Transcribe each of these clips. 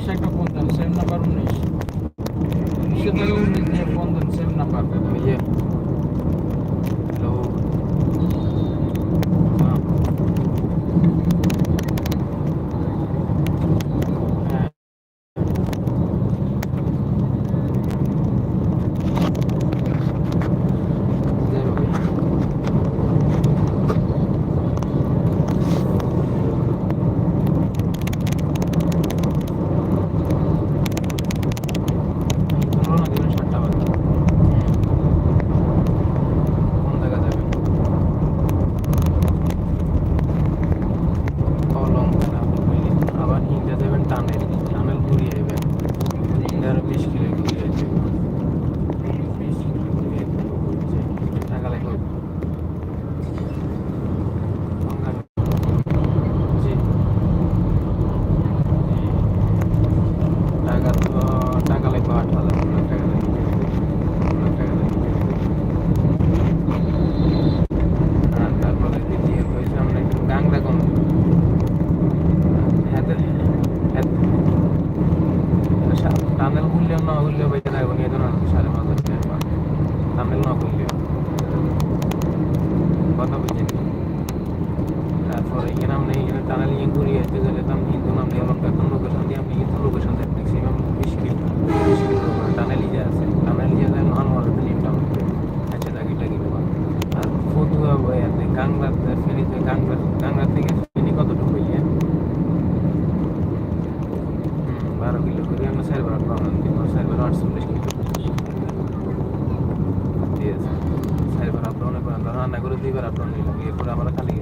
myślę, go అన్న గురించి అర్థం లేదు ఎప్పుడు అమరకాలి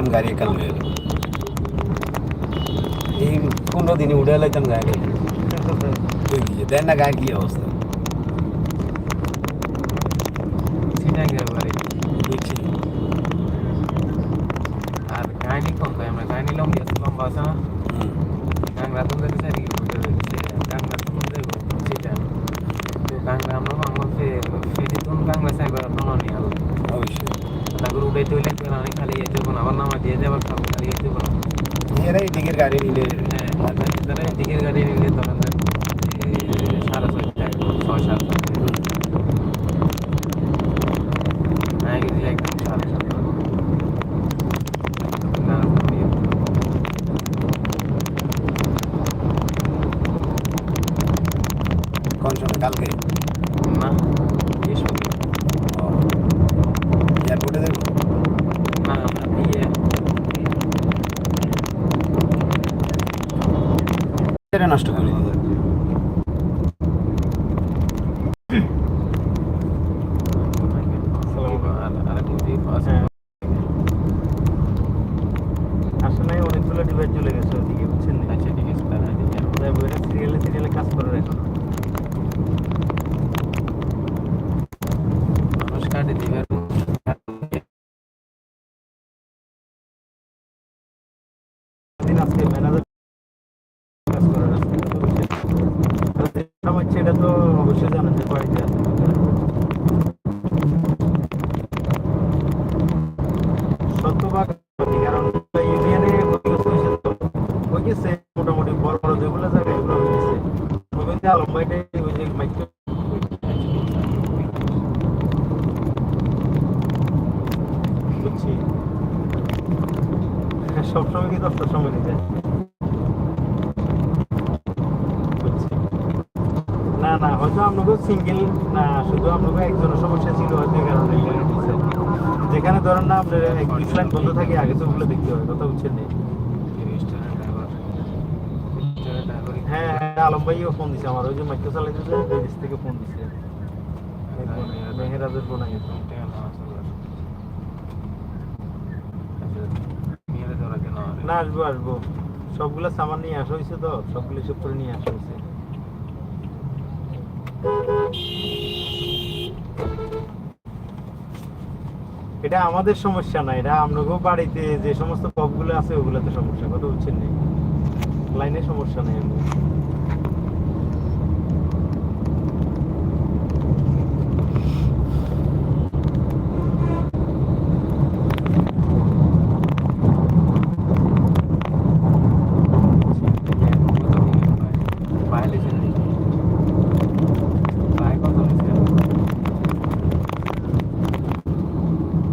লাইতাম গাড়ি একা লইয়া এই পনেরো দিনে উড়ে লাইতাম গাড়ি দেন না গায়ে কি অবস্থা? আর গায়ে কম আমরা গায়ে নিলাম লম্বা আছে না গায়ে রাতন দেখে আমি খালি এই যখন আমার নামা দিয়ে যাবার খাব খালি এই যখন এরা এদিকের গাড়ি নিলে। হ্যাঁ তারা এদিকের গাড়ি নিলে তখন সাড়ে ছয়টা ছয় সাত হ্যাঁ গেছি একদম। অবশ্যই জানা যে কয়টা শতভাগ সত্যি, কারণ ইউনিয়নে হয়ে গেছে হয়েছে তো হয়ে গেছে মোটামুটি বড় বড় যেগুলো জায়গা এগুলো হয়ে গেছে ওই যে আলম ভাইটাই ওই যে মাইক্রো বুঝছি হ্যাঁ, সবসময় কি দশটার সময় নিতে বুঝছি না হয়তো আপনাকে সিঙ্গেল না শুধু আপনাকে একজনের সমস্যা ছিল হয়তো এই কারণে। যেখানে ধরেন না আপনার এক লাইন বন্ধ থাকে আগে তো ওগুলো দেখতে হবে কথা বুঝছেন হ্যাঁ হ্যাঁ আলম ভাইও ফোন দিছে আমার ওই যে মাইক্রো চালাইতে যে বিদেশ থেকে ফোন দিছে। মেহেরাজের ফোন আগে না আসব আসব। সবগুলো সামান নিয়ে আসা হয়েছে তো সবগুলো সব করে নিয়ে আসা হয়েছে। এটা আমাদের সমস্যা না, এটা আপনাকেও বাড়িতে যে সমস্ত পপগুলো আছে ওগুলোতে সমস্যা কথা নেই লাইনে সমস্যা নেই।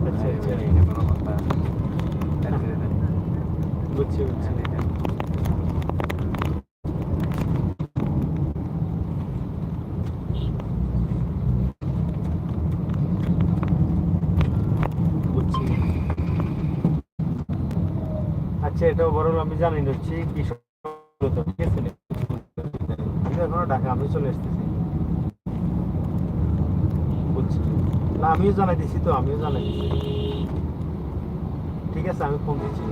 আচ্ছা আচ্ছা বুঝছি বুঝছি বুঝছি আচ্ছা এটা ওভারঅল আমি জানি হচ্ছে কি ঠিক আছে আমি এখনও ঢাকা আমি চলে এসেছি। বুঝছি? না, আমিও জানাই দিছি তো, আমিও জানাই দিছি। ঠিক আছে, আমি ফোন দিচ্ছি।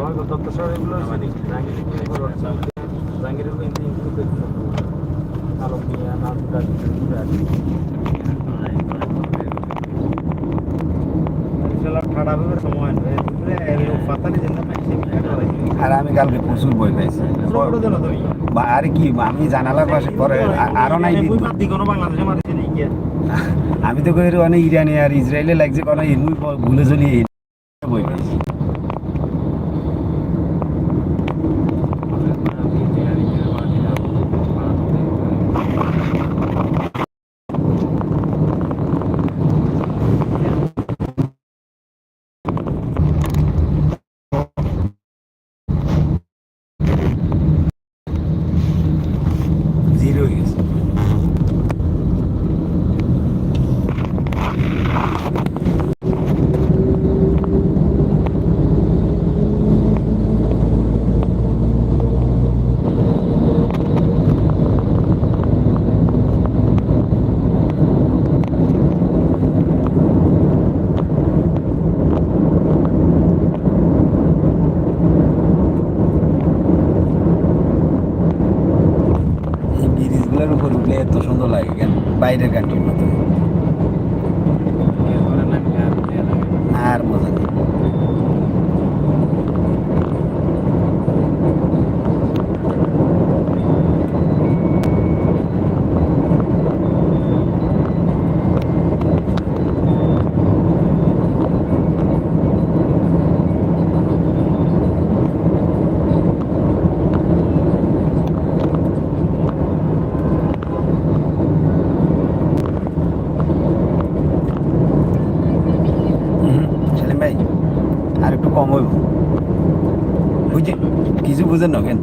এগুলো জাহাঙ্গীরের কিন্তু ইনক্লুড আলম মিয়া ম্যাক্সিমাম কাটা হয় আর আমি কালকে প্রচুর বই পাইছি আর কি আমি জানালার পাশে পরে আরও নাই? আমি তো কই অনেক ইরানি আর ইসরায়েলে লাগছে কোনো ভুলে চলি বই পাইছি জিরো হয়ে গেছে এই ব্রিজগুলোর উপর উঠলে এত সুন্দর লাগে কেন? বাইরের কান্ট্রির মতো। কিছু বুঝেন না কেন?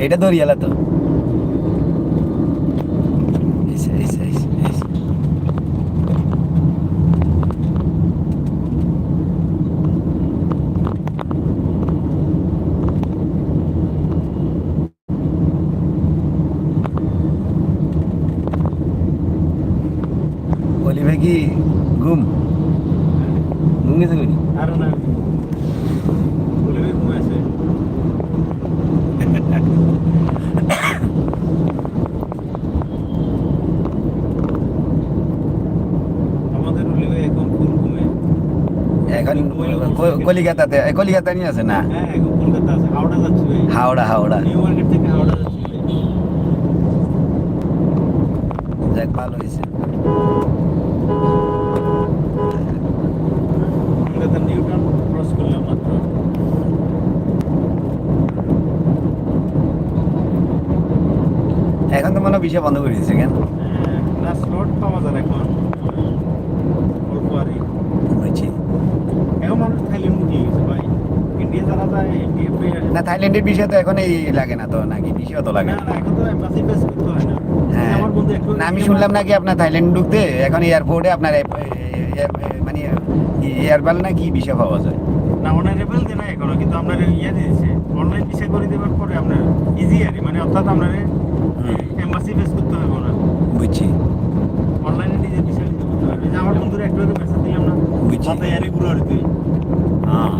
এটা রিয়ালা তো। এখন এখন কলিকাতাতে কলিকাতা নিয়ে আছে না? হ্যাঁ এখন কলকাতা আছে হাওড়া যাচ্ছি ভাই। হাওড়া হাওড়া। নিউ মার্কেট থেকে হাওড়া যাচ্ছি ভাই। যাক ভালো হয়েছে। কলকাতা নিউ টাউন ক্রস করলাম মাত্র। এখন তো মনে হয় বিষয় বন্ধ করে দিয়েছে কেন? হ্যাঁ, না স্লট পাওয়া যায় এখন অল্প আরই বুঝছি এখন মানুষ থাইল্যান্ড উঠিয়ে গেছে ভাই ইন্ডিয়া যারা যায় ইন্ডিয়া পেয়ে আসে। না থাইল্যান্ডের বিষয় তো এখন এই লাগে না তো নাকি? বিষয় তো লাগে হয় না। আমার বন্ধু একটু না আমি শুনলাম নাকি আপনার থাইল্যান্ড ঢুকতে এখন এয়ারপোর্টে আপনার মানে এয়ারবাল না কি বিষয় পাওয়া যায়? না অনারেবল দেয় না এখনও কিন্তু আপনার ইয়ে দিয়েছে। অনলাইন ভিসা করে দেওয়ার পরে আপনার ইজি আর মানে অর্থাৎ আপনার এম্বাসি ফেস করতে হবে না বুঝছি। অনলাইনে নিজে ভিসা দিতে করতে হবে যে আমার বন্ধুর একটু মেসেজ দিলাম না বুঝছি। আরে ঘুরে আর তুই হ্যাঁ।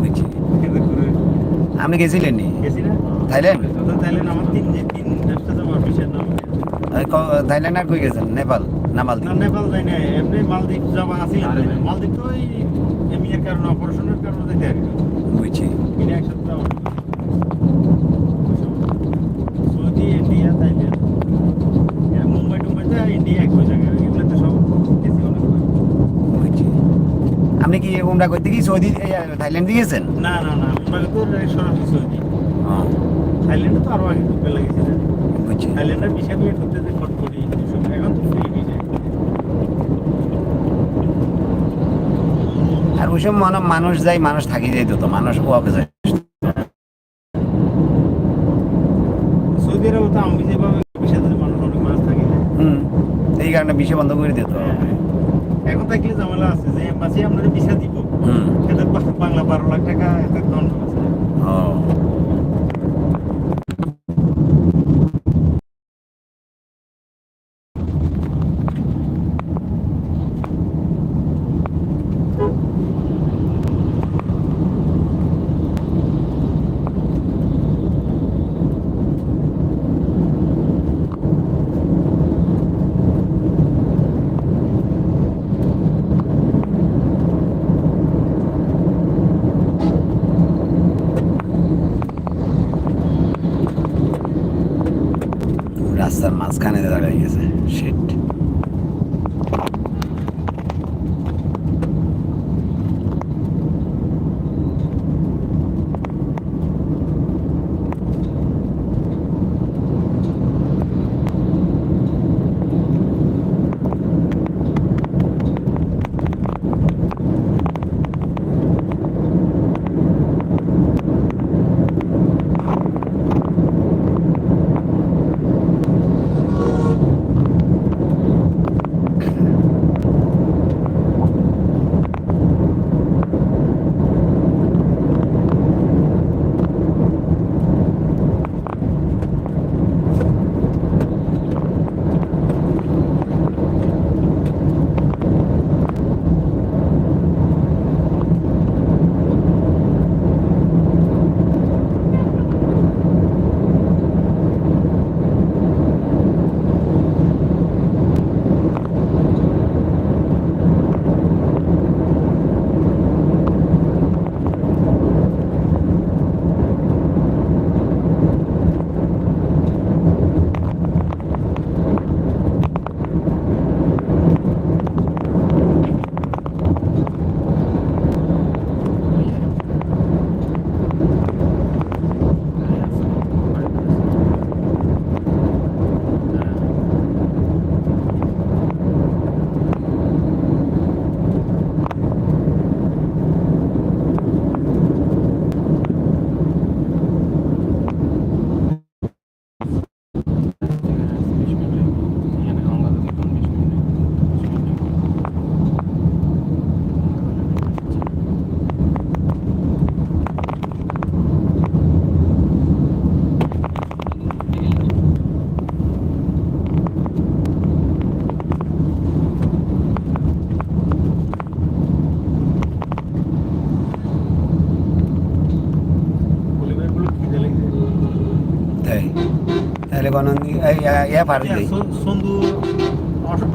বুঝছি কিন্তু ঘুরে আপনি গেছিলেন নি? গেছি না থাইল্যান্ড থাইল্যান্ড আর কই গেছেন? নেপাল? না না মালদ্বীপ নেপাল যাই না এমনি মালদ্বীপ যাওয়া না। মালদ্বীপ তো ওই এমিয়ার কারণে অপারেশনের কারণে যেতে আর কি বুঝছি এটা একসাথে যাওয়া সৌদি ইন্ডিয়া থাইল্যান্ড এরা মুম্বাই টুম্বাই যায় ইন্ডিয়া একই জায়গায় এগুলোতে সব গেছি অনেকবার। বুঝছি আপনি কি উমরা করতে কি সৌদি থাইল্যান্ড গিয়েছেন? না না না সরাসরি সৌদি। হ্যাঁ থাইল্যান্ডে তো আরও আগে ঢুকতে লাগেছে। না বুঝছি। থাইল্যান্ডের বিষয় নিয়ে ঢুকতে যে ফট করি এখন তো ফ্রি ভিসা আর ওইসব মনে মানুষ যায় মানুষ থাকি যেত তো মানুষ ওয়াকে যায়। সৌদি আরবে তো আমি যেভাবে মানুষ অনেক মানুষ থাকে হুম এই কারণে বিষয় বন্ধ করে দিত এখন থাকলে ঝামেলা আছে যে এম্বাসি আপনার ভিসা দিব। বা- বাংলা বারো লাখ টাকা এদের দণ্ড আছে। রাস্তার মাঝখানে দাঁড়িয়ে গেছে। শিট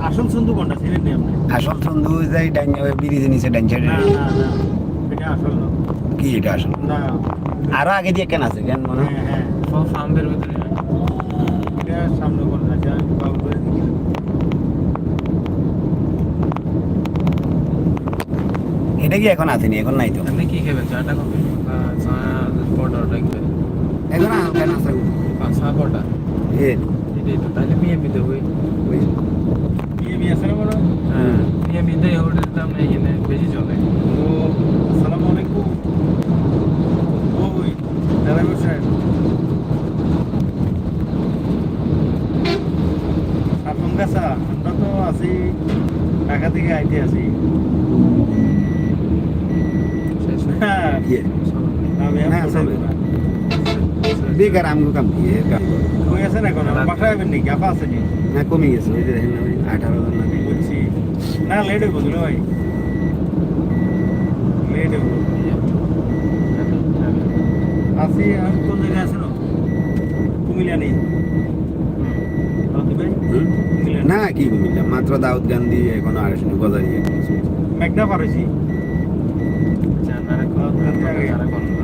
আসল সন্ধু কোনটা? ছিলেন নি আসল সন্ধু যাই ডাইন ব্রিজে নিচে ডাইন সাইডে। না না না এটা আসল কি এটা আসল? না। আরও আগে দিয়ে কেন আছে কেন মনে হয়? হ্যাঁ হ্যাঁ। ভিতরে। এটা সামনে কোনটা? আছে দেখি এটা কি এখন আসেনি? এখন নাই তো। আপনি কি খাবেন? চাটা বা চা পরোটা রাখবেন এখন হালকা চা এটাই তো তাহলে পিএমই দেবো ওই বিয়ে আছে না বলো? হ্যাঁ। পিএমই দেয় হোটেলের দাম এখানে বেশি চলে। ও আসসালামু আলাইকুম। ওই ড্রাইভার সাহেব আপন কাছা আমরা তো আছি ঢাকা থেকে আইতে আছি। হয়ে আমি বেকার আমগো কাম কি? কাম করে। কই আছেন এখন বাসায় যাবেন নাকি? আপা আছে নি না কমে গেছে। ওই যে দেখেন না ওই আঠারো জন না বুঝছি না লেট হইব দিল ভাই। লেট হইব। আছি আমি কোন জায়গায় আছেন কুমিল্লা নেই। ভাই হুম? কুমিল্লা না কি বললাম মাত্র দাউদ গান্ধী এখন আর গজারি মেঘনা পার হয়েছি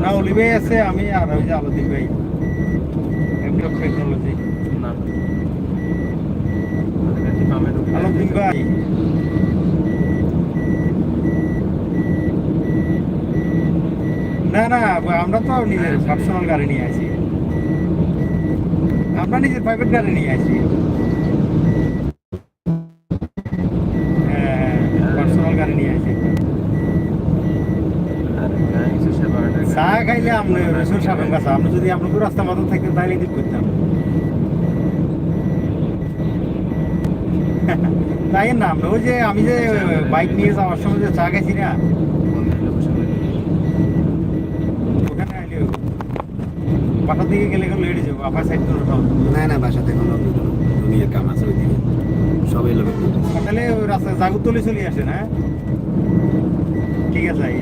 না অলিভাই আছে আমি আর ওই যে আলদিন ভাই। টেকনোলজি আলদিন ভাই না না আমরা তো নিজের পার্সোনাল গাড়ি নিয়ে আসি। আমরা নিজের প্রাইভেট গাড়ি নিয়ে আসি। হ্যাঁ পার্সোনাল গাড়ি নিয়ে আসি। চা খাইলে আপনি রসুন সাবেন কাছে আপনি যদি আপনাকে রাস্তা মাথা থাকতেন তাহলে ঠিক করতাম? তাই না? আমরা ওই যে আমি যে বাইক নিয়ে যাওয়ার সময় যে চা খাইছি না? ওখানে আইলে পাটার দিকে গেলে এখন লেট যাব আপনার সাইড করে সব। না না বাসাতে কোনো দুনিয়ার কাম আছে ওইদিকে। সবাই লোক তাহলে ওই রাস্তায় জাগুতলি চলে আসেন হ্যাঁ ঠিক আছে আই।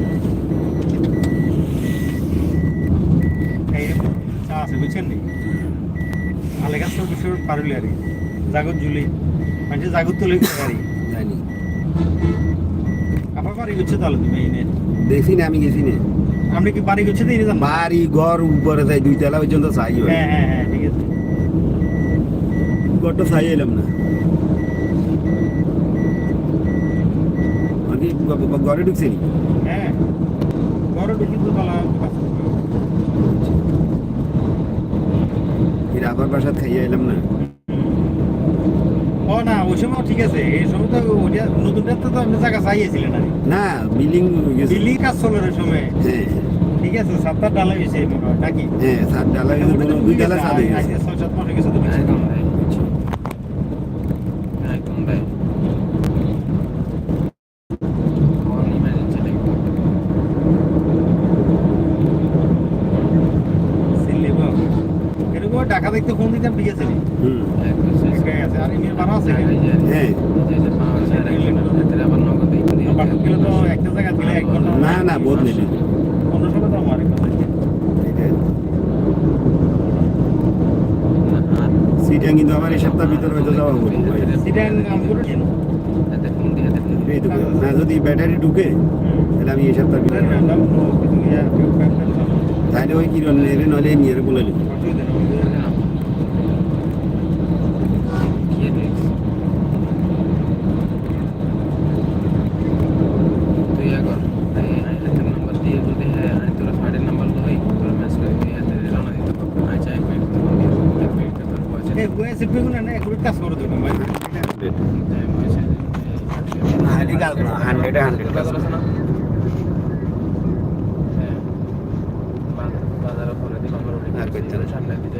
চা আছে বুঝছেন নি? আলেগাছ পারুলি আর জাগত জুলি মানে জাগত তুলি গাড়ি। জানি। আপনার বাড়ি তাহলে তুমি এই দেখছি না আমি গেছি না। আপনি কি বাড়ি ঘর উপরে যাই দুই তলা পর্যন্ত চাই হয় হ্যাঁ হ্যাঁ হ্যাঁ ঠিক আছে। ঘরটা চাই এলাম না। আমি গ- ঘরে ঢুকছি নি? হ্যাঁ। ঢুকি তো তালা আবার বাসাত খাইয়া এলাম না। ও না ওই সময় ঠিক আছে এই সময় তো ওইটা নতুন তো আপনি জায়গা চাইয়েছিলেন আর না বিল্ডিং গেছে। কাজ চলে ওই সময়। হ্যাঁ। ঠিক আছে সাতটা ডালা হয়েছে নাকি? হ্যাঁ সাত ডালা গেছে দুই ডালা সাত গেছে। ছয় সাত মাস গেছে তো বেশি। সিল্লি বাবা। এরকম টাকা দেখতে ফোন দিতাম ঠিক আছে নি? হুম একাই আছে আর এমনি বারো আছে হ্যাঁ বাটক গেলে তো একটা জায়গা দিলে এক ঘণ্টা না না বোধ নেই অন্য সময় তো আমার সিটা কিন্তু আমার এই সপ্তাহের ভিতরে হয়তো যাওয়া হবে সেটা আমি করে দিন এই তো না যদি ব্যাটারি ঢুকে, তাহলে আমি এই সপ্তাহ তাহলে ওই কিরণ নেবে নলে নিয়ে বলে নিব।